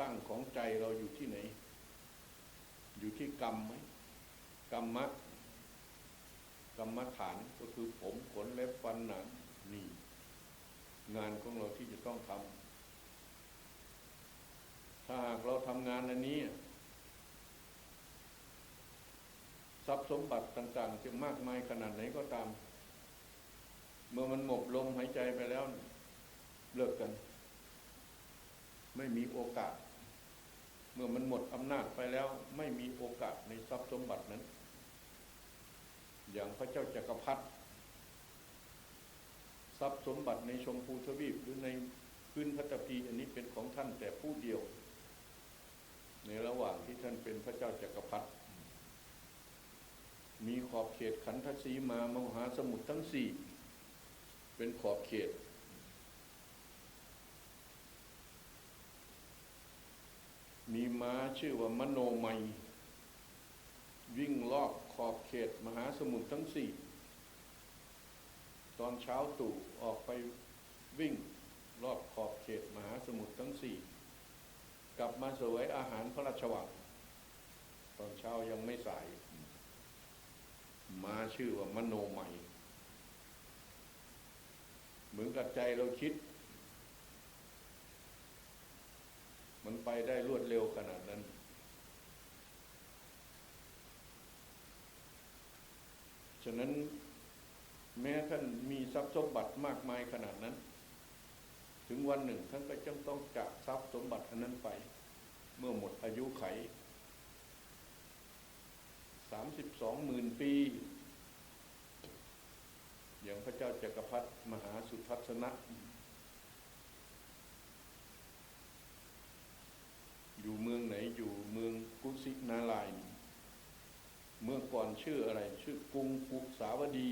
ตั้งของใจเราอยู่ที่ไหน อยู่ที่กรรมไหมกรรมะกรรมฐานก็คือผมขนเล็บฟันหนังนี่ งานของเราที่จะต้องทำถ้าหากเราทำงานอันนี้ ทรัพย์สมบัติต่าง ๆ จะมากมายขนาดไหนก็ตาม เมื่อมันหมดลมหายใจไปแล้ว เลิกกัน ไม่มีโอกาส เมื่อมันหมดอำนาจไปแล้วไม่มีโอกาสในทรัพย์สมบัตินั้น อย่างพระเจ้าจักรพรรดิทรัพย์สมบัติในชมพูทวีปหรือในพื้นพัตพีอันนี้เป็นของท่านแต่ผู้เดียว ในระหว่างที่ท่านเป็นพระเจ้าจักรพรรดิมีขอบเขตขันธสีมามหาสมุทรทั้งสี่เป็นขอบเขต มีม้าชื่อว่ามโนไมยวิ่งรอบขอบเขตมหาสมุทรทั้งสี่ ตอนเช้าตู่ออกไปวิ่งรอบขอบเขตมหาสมุทรทั้งสี่ กลับมาสวยอาหารพระราชวังตอนเช้ายังไม่สาย มาชื่อว่ามโนไมยเหมือนกับใจเราคิด มันไปได้รวดเร็วขนาดนั้น ฉะนั้นแม้ท่านมีทรัพย์สมบัติมากมายขนาดนั้น ถึงวันหนึ่งท่านก็จะต้องจากทรัพย์สมบัติอันนั้นไป เมื่อหมดอายุไขสามสิบสองหมื่นปี อย่างพระเจ้าจักรพรรดิมหาสุทัศนะ อยู่เมืองไหนอยู่เมืองกุสินาลายณ์เมื่อก่อนชื่ออะไร ชื่อกรุงกุสาวดี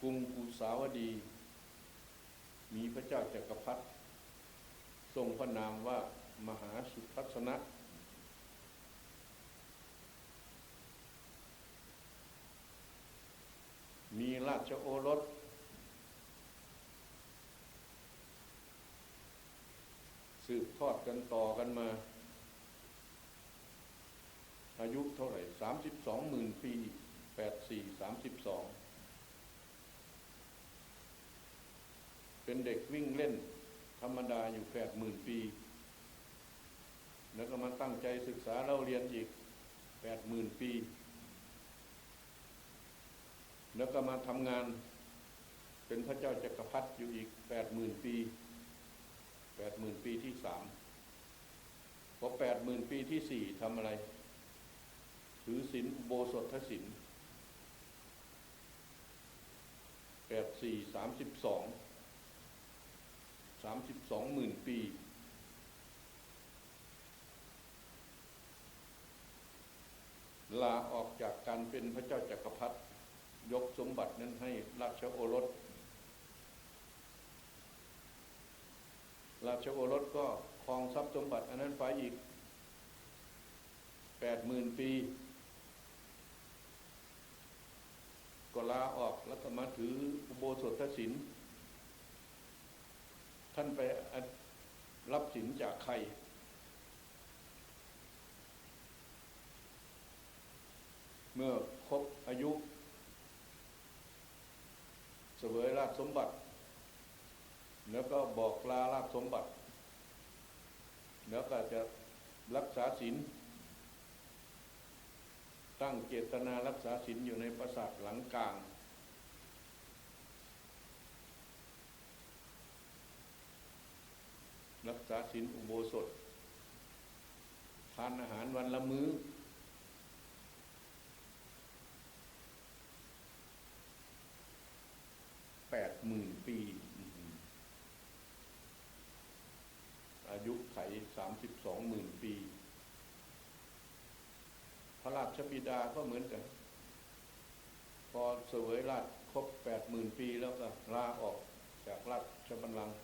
กรุงกุสาวดี มีพระเจ้าจักรพรรดิทรงพระนามว่ามหาสุทัศนะมีราชโอรส สืบทอดกันต่อกันมา อายุเท่าไหร่สามสิบสองหมื่นปีแปดสี่สามสิบสองเป็นเด็กวิ่งเล่น ธรรมดาอยู่แปดหมื่นปี แล้วก็มาตั้งใจศึกษาเราเรียนอีกแปดหมื่นปี แล้วก็มาทำงาน เป็นพระเจ้าจักรพรรดิอยู่อีกแปดหมื่นปี แปดหมื่นปีที่สามพอแปดหมื่นปีที่สี่ทำอะไร ถือศีลโบสถศีลแปดสี่สามสิบสองสามสิบสองหมื่นปี ลาออกจากการเป็นพระเจ้าจักรพรรดิยกสมบัตินั้นให้ราชโอรส ราชโอรสก็ครองทรัพย์สมบัติอันนั้นไปอีกแปดหมื่นปี ก็ลาออกแล้วก็มาถืออุโบสถศีลท่านไปรับศีลจากใคร เมื่อครบอายุ เสวยราชสมบัติ แล้วก็บอกลาราชสมบัติ แล้วก็จะรักษาศีลตั้งเจตนารักษาศีลอยู่ในปราสาทหลังกลาง รักษาศีลอุโบสถ ทานอาหารวันละมื้อ แปดหมื่นปี อายุไข สามสิบสองหมื่นปี พระราชบิดาก็เหมือนกัน พอเสวยราชครบแปดหมื่นปีแล้วก็ลาออกจากราชบัลลังก์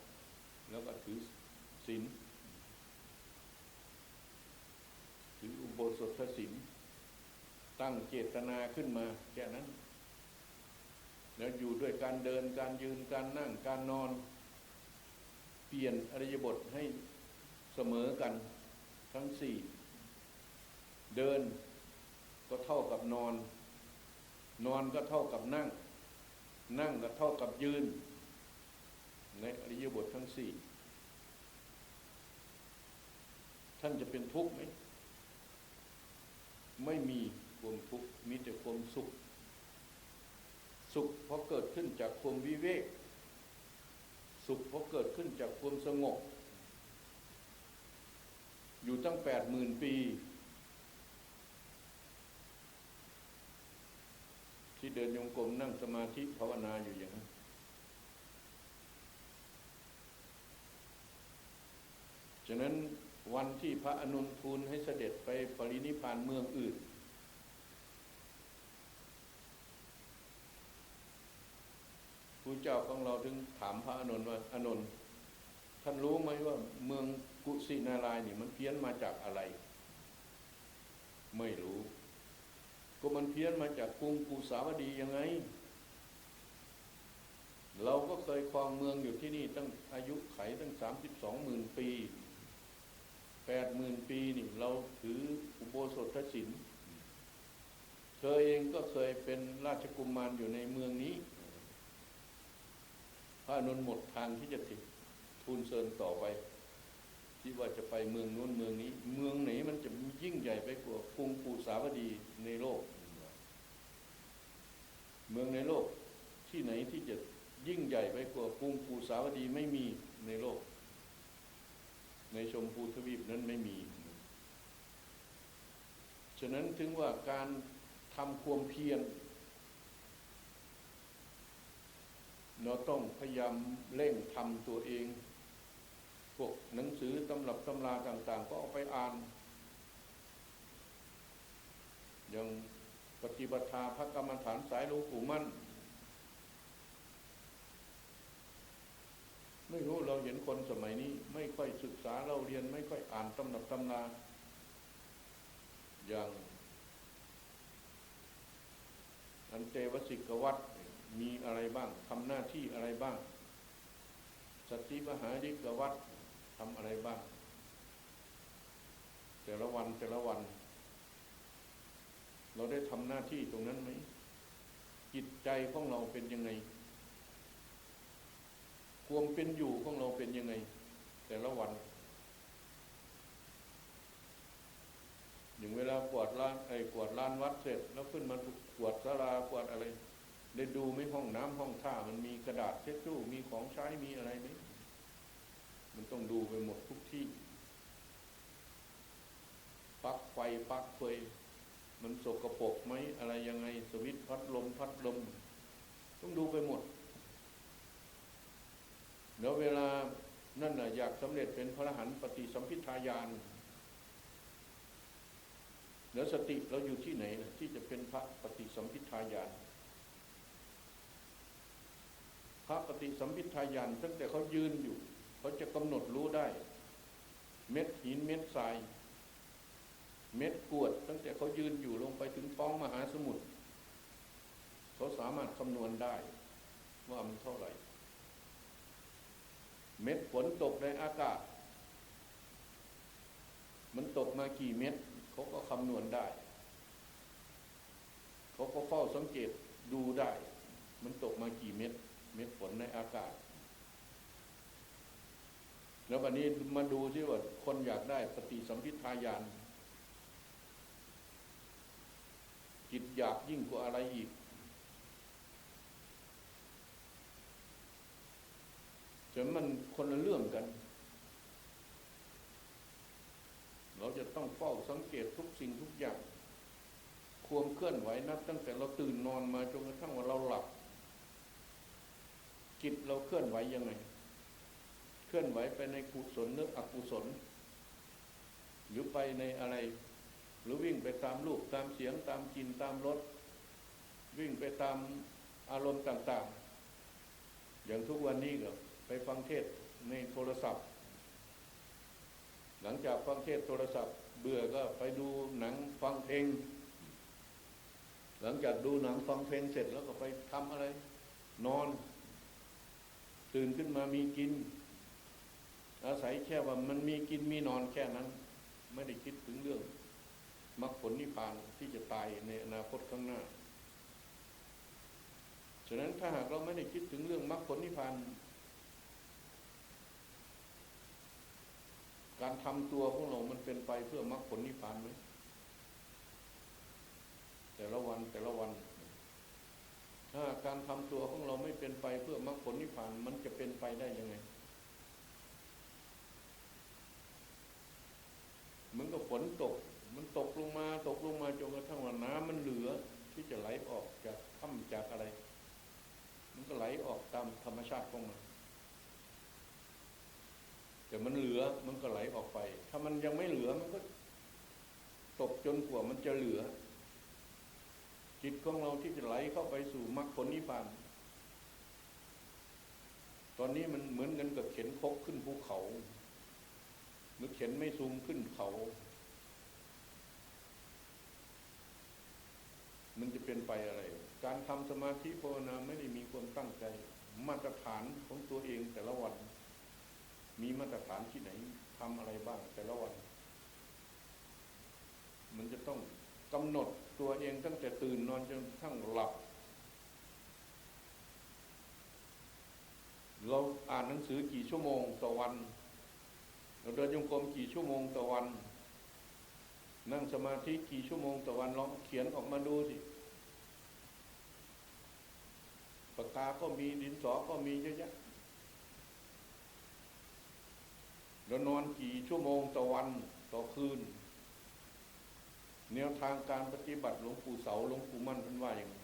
แล้วก็ถือศีลถืออุโบสถศีลตั้งเจตนาขึ้นมาแค่นั้น แล้วอยู่ด้วยการเดินการยืนการนั่งการนอน เปลี่ยนอริยบทให้ เสมอกันทั้งสี่ เดินก็เท่ากับนอน นอนก็เท่ากับนั่ง นั่งก็เท่ากับยืน ในอริยบททั้งสี่ ท่านจะเป็นทุกข์ไหม ไม่มีความทุกข์มีแต่ความสุข สุขเพราะเกิดขึ้นจากความวิเวก สุขเพราะเกิดขึ้นจากความสงบ อยู่ตั้งแปดหมื่นปี ที่เดินยงกรมนั่งสมาธิภาวนาอยู่อย่างนั้นฉะนั้นวันที่พระอนุนทูลให้เสด็จไปปรินิพพานเมืองอื่น ผู้เจ้าของเราถึงถามพระอนุนว่าอนุนท่านรู้ไหมว่าเมือง กุสินารายนี่มันเพี้ยนมาจากอะไร ไม่รู้ ก็มันเพี้ยนมาจากกรุงกุสาวดียังไง เราก็เคยครองเมืองอยู่ที่นี่ตั้งอายุไขตั้งสามสิบสองหมื่นปีแปดหมื่นปีนี่เราถืออุโบสถศีลเธอเองก็เคยเป็นราชกุมมารอยู่ในเมืองนี้ พระนุนหมดทางที่จะติดทูลเชิญต่อไป ที่ว่าจะไปเมืองนู้นเมืองนี้ เมืองไหนมันจะยิ่งใหญ่ไปกว่ากรุงปูสาวดีในโลก เมืองในโลกที่ไหนที่จะยิ่งใหญ่ไปกว่ากรุงปูสาวดีไม่มีในโลก ในชมพูทวีปนั้นไม่มี ฉะนั้นถึงว่าการทำความเพียรเราต้องพยายามเร่งทำตัวเอง วกหนังสือตำรับตำราต่าง ๆ ก็เอาไปอ่าน อย่างปฏิบัติธาพระกรรมฐานสายหลวงปู่มั่น ไม่รู้เราเห็นคนสมัยนี้ ไม่ค่อยศึกษาเราเรียนไม่ค่อยอ่านตำรับตำราอย่างอันเตวสิกวัตรมีอะไรบ้างทำหน้าที่อะไรบ้าง สติมหาดิกวัตร บ้าง แต่ละวันแต่ละวัน เราได้ทำหน้าที่ตรงนั้นไหม จิตใจของเราเป็นยังไง ความเป็นอยู่ของเราเป็นยังไง แต่ละวันอย่างเวลากวาดลานไอ้กวาดลานวัดเสร็จ แล้วขึ้นมากวาดศาลากวาดอะไร ได้ดูไหมห้องน้ำห้องท่ามันมีกระดาษเช็ดชู่มีของใช้มีอะไรไหม มันต้องดูไปหมดทุกที่ปลั๊กไฟปลั๊กเฟมันสกปรกไหมอะไรยังไง สวิตพัดลมพัดลม ต้องดูไปหมดแล้วเวลานั่นน่ะอยากสำเร็จเป็นพระอรหันต์ปฏิสัมพิทายานแล้วสติเราอยู่ที่ไหนล่ะที่จะเป็นพระปฏิสัมพิทายาน พระปฏิสัมพิทายานตั้งแต่เขายืนอยู่ เขาจะกำหนดรู้ได้ เม็ดหินเม็ดทราย เม็ดกรวด ตั้งแต่เขายืนอยู่ลงไปถึงท้องมหาสมุทรเขาสามารถคำนวณได้ว่ามันเท่าไหร่ เม็ดฝนตกในอากาศ มันตกมากี่เม็ดเขาก็คำนวณได้ เขาก็เฝ้าสังเกตดูได้ มันตกมากี่เม็ด เม็ดฝนในอากาศ แล้ววันนี้มาดูซิว่าคนอยากได้ปฏิสัมพิทายานจิตอยากยิ่งกว่าอะไรอีกจนมันคนละเรื่องกัน เราจะต้องเฝ้าสังเกตทุกสิ่งทุกอย่าง ความเคลื่อนไหวนับตั้งแต่เราตื่นนอนมาจนกระทั่งว่าเราหลับ จิตเราเคลื่อนไหวยังไง ลื่อนไหวไปในกุศลหรืออกุศล หรือไปในอะไร หรือวิ่งไปตามรูปตามเสียงตามกลิ่นตามรสวิ่งไปตามอารมณ์ต่างๆ อย่างทุกวันนี้ก็ไปฟังเทศในโทรศัพท์ หลังจากฟังเทศโทรศัพท์ เบื่อก็ไปดูหนังฟังเพลง หลังจากดูหนังฟังเพลงเสร็จแล้วก็ไปทำอะไร นอน ตื่นขึ้นมามีกิน อาศัยแค่ว่ามันมีกินมีนอนแค่นั้น ไม่ได้คิดถึงเรื่องมรรคผลนิพพานที่จะตายในอนาคตข้างหน้า ฉะนั้นถ้าหากเราไม่ได้คิดถึงเรื่องมรรคผลนิพพานการทำตัวของเรา มันเป็นไปเพื่อมรรคผลนิพพานไหมแต่ละวันแต่ละวัน ถ้าการทำตัวของเราไม่เป็นไปเพื่อมรรคผลนิพพาน มันจะเป็นไปได้ยังไง เหมือ นกับฝนตก มันตกลงมาตกลงมาจนกระทั่งว่าน้ำมันเหลือที่จะไหลออกจากถ้ำจากอะไร มันก็ไหลออกตามธรรมชาติของมันแต่มันเหลือมันก็ไหลออกไป ถ้ามันยังไม่เหลือมันก็ ตกจนกว่ามันจะเหลือ จิตของเราที่จะไหลเข้าไปสู่มรรคผลนิพพาน ตอนนี้มันเหมือนกันกับเข็นคกขึ้นภูเขา หรือเข็นไม่ซูมขึ้นเขา มันจะเป็นไปอะไร การทำสมาธิภาวนาไม่ได้มีความตั้งใจ มาตรฐานของตัวเองแต่ละวัน มีมาตรฐานที่ไหนทำอะไรบ้างแต่ละวัน มันจะต้องกำหนดตัวเองตั้งแต่ตื่นนอนจนกระทั่งหลับ เราอ่านหนังสือกี่ชั่วโมงต่อวัน เราเดินยงกรมกี่ชั่วโมงต่อวัน นั่งสมาธิกี่ชั่วโมงต่อวันลองเขียนออกมาดูสิปากกาก็มีดินสอก็มีเยอะแยะเรานอนกี่ชั่วโมงต่อวันต่อคืน แนวทางการปฏิบัติหลวงปู่เสาหลวงปู่มั่นท่านว่าอย่างไร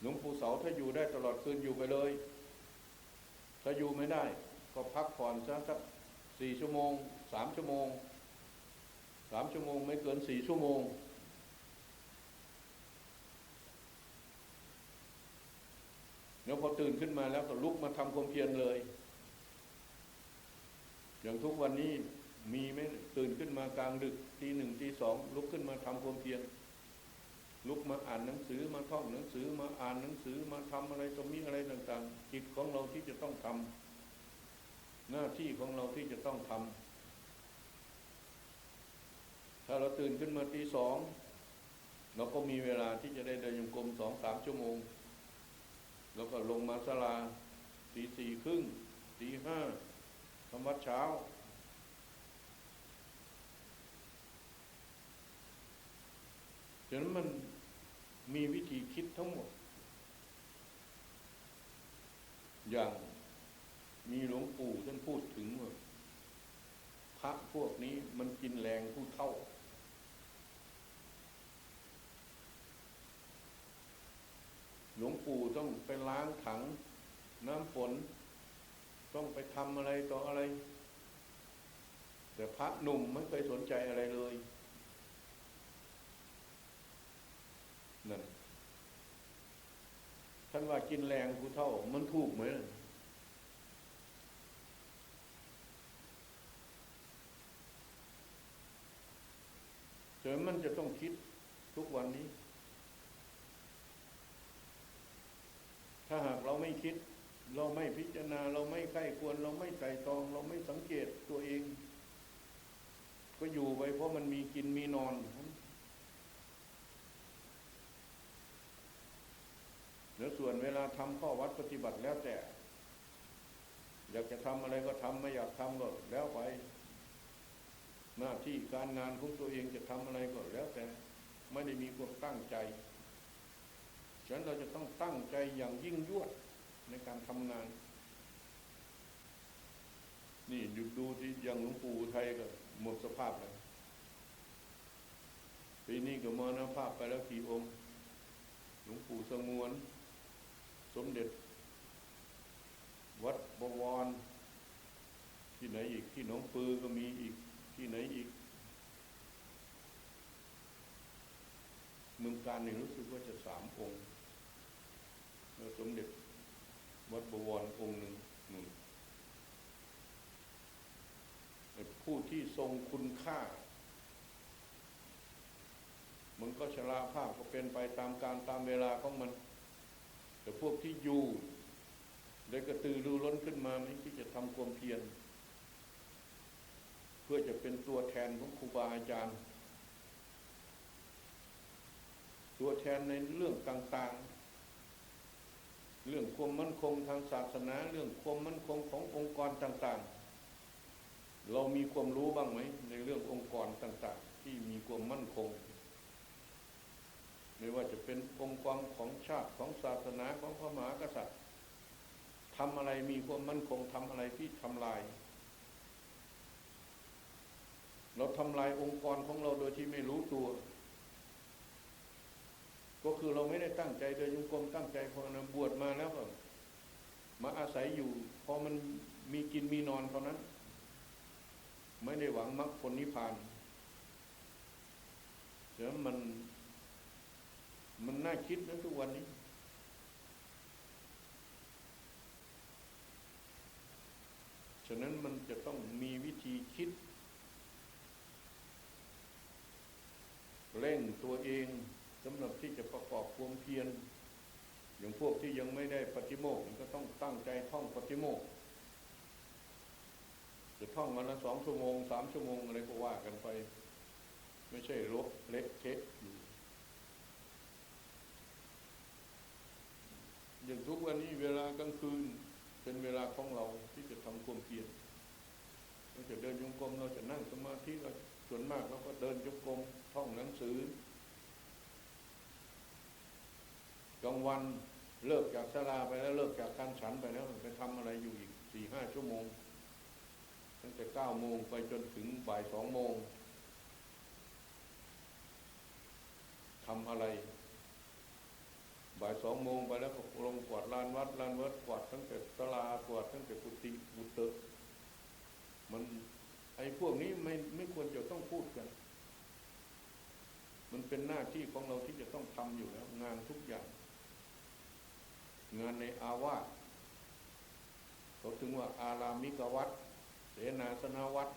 หลวงปู่เสาถ้าอยู่ได้ตลอดคืนอยู่ไปเลย ถ้าอยู่ไม่ได้ ก็พักผ่อนสักสี่ชั่วโมงสามชั่วโมง สามชั่วโมงไม่เกินสี่ชั่วโมง แล้วพอตื่นขึ้นมาแล้วก็ลุกมาทำความเพียรเลย อย่างทุกวันนี้มีไหมตื่นขึ้นมากลางดึกตีหนึ่งตีสองลุกขึ้นมาทำความเพียรลุกมาอ่านหนังสือมาท่องหนังสือมาอ่านหนังสือมาทำอะไรตรงนี้อะไรต่าง ๆ จิตของเราที่จะต้องทำหน้าที่ของเราที่จะต้องทำ ถ้าเราตื่นขึ้นมาตีสองเราก็มีเวลาที่จะได้เดินยงกรมสองสามชั่วโมง แล้วก็ลงมาศาลาตีสี่ครึ่งตีห้าทำวัดเช้า ฉะนั้นมันมีวิธีคิดทั้งหมด อย่างมีหลวงปู่ท่านพูดถึงว่าพระพวกนี้มันกินแรงผู้เท่า หลวงปู่ต้องไปล้างถัง น้ำฝน ต้องไปทำอะไรต่ออะไร แต่พระหนุ่มไม่เคยสนใจอะไรเลยนั่นท่านว่ากินแรงผู้เท่า มันถูกไหมเฉยมันจะต้องคิดทุกวันนี้ ถ้าหากเราไม่คิด เราไม่พิจารณา เราไม่ใกล้ควร เราไม่ไตรตอง เราไม่สังเกตตัวเอง ก็อยู่ไปเพราะมันมีกินมีนอน แล้วส่วนเวลาทำข้อวัดปฏิบัติแล้วแต่ อยากจะทำอะไรก็ทำไม่อยากทำก็แล้วไป หน้าที่การงานของตัวเองจะทำอะไรก็แล้วแต่ ไม่ได้มีความตั้งใจ ฉะนั้นเราจะต้องตั้งใจอย่างยิ่งยวดในการทำงาน นี่ดูดูที่อย่างหลวงปู่ไทยก็หมดสภาพแล้วปีนี้ก็มรณภาพไปแล้วกี่องค์ หลวงปู่สงวน สมเด็จ วัดบวร ที่ไหนอีกที่หนองปือก็มีอีกที่ไหนอีก เมืองการนี่รู้สึกว่าจะสามองค์ แล้วสมเด็จวัดบวรองค์หนึ่งหนึ่งผู้ที่ทรงคุณค่า มันก็ชราภาพก็เป็นไปตามการตามเวลาของมัน แต่พวกที่อยู่ได้กระตือรือร้นขึ้นมาไม่ที่จะทำความเพียรเพื่อจะเป็นตัวแทนของครูบาอาจารย์ ตัวแทนในเรื่องต่าง ๆ เรื่องความมั่นคงทางศาสนา เรื่องความมั่นคงขององค์กรต่างๆ เรามีความรู้บ้างไหมในเรื่ององค์กรต่างๆ ที่มีความมั่นคง ไม่ว่าจะเป็นองค์กรของชาติของศาสนาของพระมหากษัตริย์ทำอะไรมีความมั่นคงทำอะไรที่ทำลาย เราทำลายองค์กรของเราโดยที่ไม่รู้ตัว ก็คือเราไม่ได้ตั้งใจโดยยุงกรมตั้งใจพอนะบวชมาแล้วก็มาอาศัยอยู่พอมันมีกินมีนอนเท่านั้น ไม่ได้หวังมรรคผลนิพพานเดี๋ยวมันมันน่าคิดนะทุกวันนี้ ฉะนั้นมันจะต้องมีวิธีคิด เร่งตัวเอง สำหรับที่จะประกอบความเพียรอย่างพวกที่ยังไม่ได้ปฏิโมกข์ก็ต้องตั้งใจท่องปฏิโมกข์จะท่องวันละสองชั่วโมงสามชั่วโมงอะไรก็ว่ากันไป ไม่ใช่ลบเล็กเทะอยู่อย่างทุกวันนี้เวลากลางคืนเป็นเวลาของเราที่จะทำความเพียรเราจะเดินจงกรมเราจะนั่งสมาธิเราส่วนมากเราก็เดินจงกรมท่องหนังสือ กลางวันเลิกจากสลาไปแล้วเลิกจากการฉันไปแล้วไปทำอะไรอยู่อีกสี่ห้าชั่วโมง ตั้งแต่เก้าโมงไปจนถึงบ่ายสองโมงทำอะไร บ่ายสองโมงไปแล้วก็ลงกวาดลานวัดลานวัดกวาดตั้งแต่สลากวาดตั้งแต่กุฏิบุตรมันไอ้พวกนี้ไม่ไม่ควรจะต้องพูดกัน มันเป็นหน้าที่ของเราที่จะต้องทำอยู่แล้ว งานทุกอย่าง งานในอาวาสเขาถึงว่าอารามิกวัดเสนาสนาวัด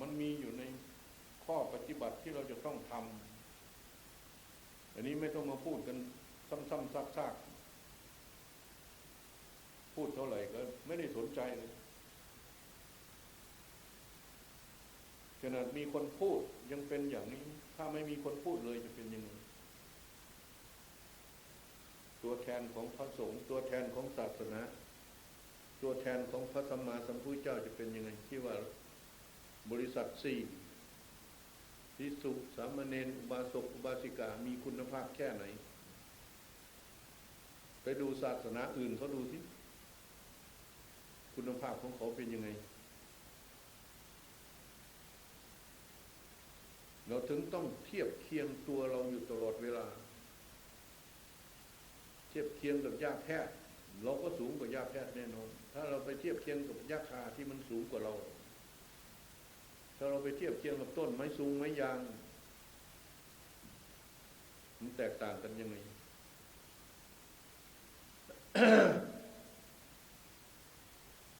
มันมีอยู่ในข้อปฏิบัติที่เราจะต้องทำอันนี้ไม่ต้องมาพูดกันซ้ำๆซากๆพูดเท่าไหร่ก็ไม่ได้สนใจเลยขนาดมีคนพูดยังเป็นอย่างนี้ ถ้าไม่มีคนพูดเลยจะเป็นยังไง ตัวแทนของพระสงฆ์ตัวแทนของศาสนา ตัวแทนของพระสัมมาสัมพุทธเจ้าจะเป็นยังไงที่ว่าบริษัทสี่พิสุสามเณรอุบาสกอุบาสิกา มีคุณภาพแค่ไหน ไปดูศาสนาอื่นเขาดูสิคุณภาพของเขาเป็นยังไง เราถึงต้องเทียบเคียงตัวเราอยู่ตลอดเวลา ทียบเคียงกับยาแพทย์เราก็สูงกว่ายาแพทย์แน่นอน ถ้าเราไปเทียบเคียงกับยาคาที่มันสูงกว่าเรา ถ้าเราไปเทียบเคียงกับต้นไม้สูงไม้ยาง มันแตกต่างกันยังไง